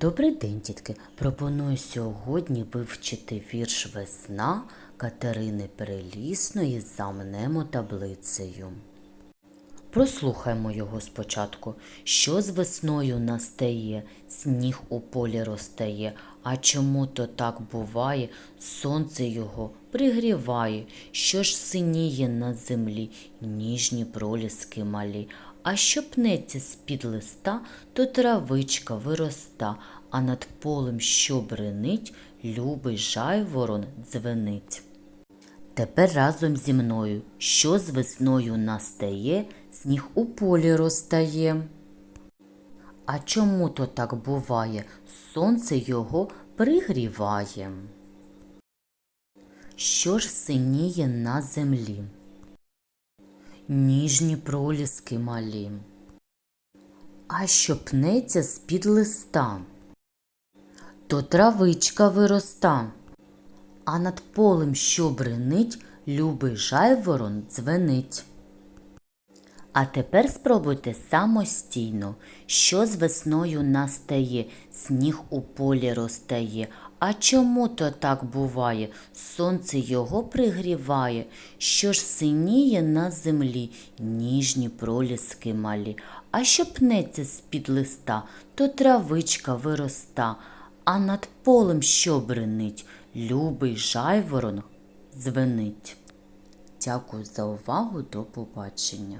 Добрий день, дітки! Пропоную сьогодні вивчити вірш Весна Катерини Перелісної замнемо таблицею. Прослухаймо його спочатку. Що з весною настає, сніг у полі розтає, а чому то так буває, сонце його пригріває, що ж синіє на землі, ніжні проліски малі. А що пнеться з-під листа, то травичка вироста, а над полем, що бренить, любий жайворон дзвенить. Тепер разом зі мною, що з весною настає, сніг у полі розтає. А чому то так буває? Сонце його пригріває. Що ж синіє на землі? Ніжні проліски малі. А що пнеться з-під листа? То травичка вироста. А над полем, що бренить, любий жайворон дзвенить. А тепер спробуйте самостійно, що з весною настає, сніг у полі розтає. А чому то так буває? Сонце його пригріває, що ж синіє на землі, ніжні проліски малі. А що пнеться з-під листа, то травичка вироста, а над полем що бренить, любий жайворон дзвенить. Дякую за увагу, до побачення.